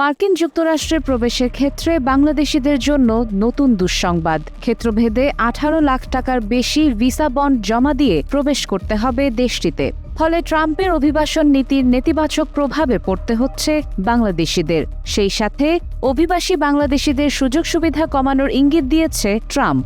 মার্কিন যুক্তরাষ্ট্রে প্রবেশের ক্ষেত্রে বাংলাদেশিদের জন্য নতুন দুঃসংবাদ। ক্ষেত্রভেদে আঠারো লাখ টাকার বেশি ভিসা বন্ড জমা দিয়ে প্রবেশ করতে হবে দেশটিতে। ফলে ট্রাম্পের অভিবাসন নীতির নেতিবাচক প্রভাবে পড়তে হচ্ছে বাংলাদেশিদের। সেই সাথে অভিবাসী বাংলাদেশিদের সুযোগ সুবিধা কমানোর ইঙ্গিত দিয়েছে ট্রাম্প।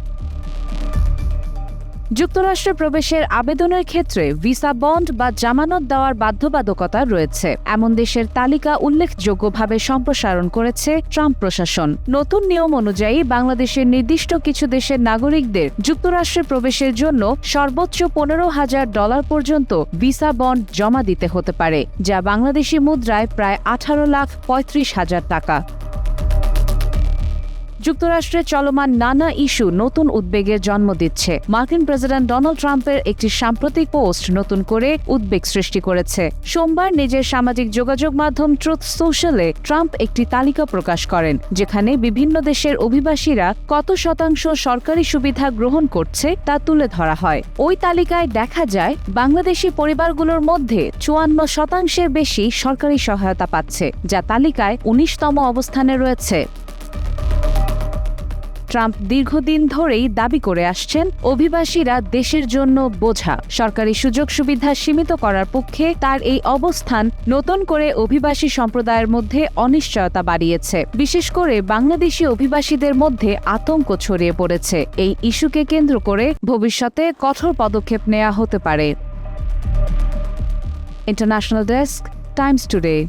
যুক্তরাষ্ট্রে প্রবেশের আবেদনের ক্ষেত্রে ভিসা বন্ড বা জামানত দেওয়ার বাধ্যবাধকতা রয়েছে। এমন দেশের তালিকা উল্লেখযোগ্যভাবে সম্প্রসারণ করেছে ট্রাম্প প্রশাসন। নতুন নিয়ম অনুযায়ী বাংলাদেশের নির্দিষ্ট কিছু দেশের নাগরিকদের যুক্তরাষ্ট্রে প্রবেশের জন্য সর্বোচ্চ পনেরো হাজার ডলার পর্যন্ত ভিসা বন্ড জমা দিতে হতে পারে, যা বাংলাদেশি মুদ্রায় প্রায় আঠারো লাখ পঁয়ত্রিশ হাজার টাকা। যুক্তরাষ্ট্রে চলমান নানা ইস্যু নতুন উদ্বেগের জন্ম দিচ্ছে। মার্কিন প্রেসিডেন্ট ডোনাল্ড ট্রাম্পের একটি সাম্প্রতিক পোস্ট নতুন করে উদ্বেগ সৃষ্টি করেছে। সোমবার নিজের সামাজিক যোগাযোগ মাধ্যম ট্রুথ সোশ্যালে ট্রাম্প একটি তালিকা প্রকাশ করেন, যেখানে বিভিন্ন দেশের অভিবাসীরা কত শতাংশ সরকারি সুবিধা গ্রহণ করছে তা তুলে ধরা হয়। ওই তালিকায় দেখা যায়, বাংলাদেশি পরিবারগুলোর মধ্যে চুয়ান্ন শতাংশের বেশি সরকারি সহায়তা পাচ্ছে, যা তালিকায় উনিশতম অবস্থানে রয়েছে। ট্রাম্প দীর্ঘদিন ধরেই দাবি করে আসছেন, অভিবাসীরা দেশের জন্য বোঝা। সরকারি সুযোগ সুবিধা সীমিত করার পক্ষে তার এই অবস্থান নতুন করে অভিবাসী সম্প্রদায়ের মধ্যে অনিশ্চয়তা বাড়িয়েছে। বিশেষ করে বাংলাদেশি অভিবাসীদের মধ্যে আতঙ্ক ছড়িয়ে পড়েছে। এই ইস্যুকে কেন্দ্র করে ভবিষ্যতে কঠোর পদক্ষেপ নেওয়া হতে পারে। International desk, Times Today.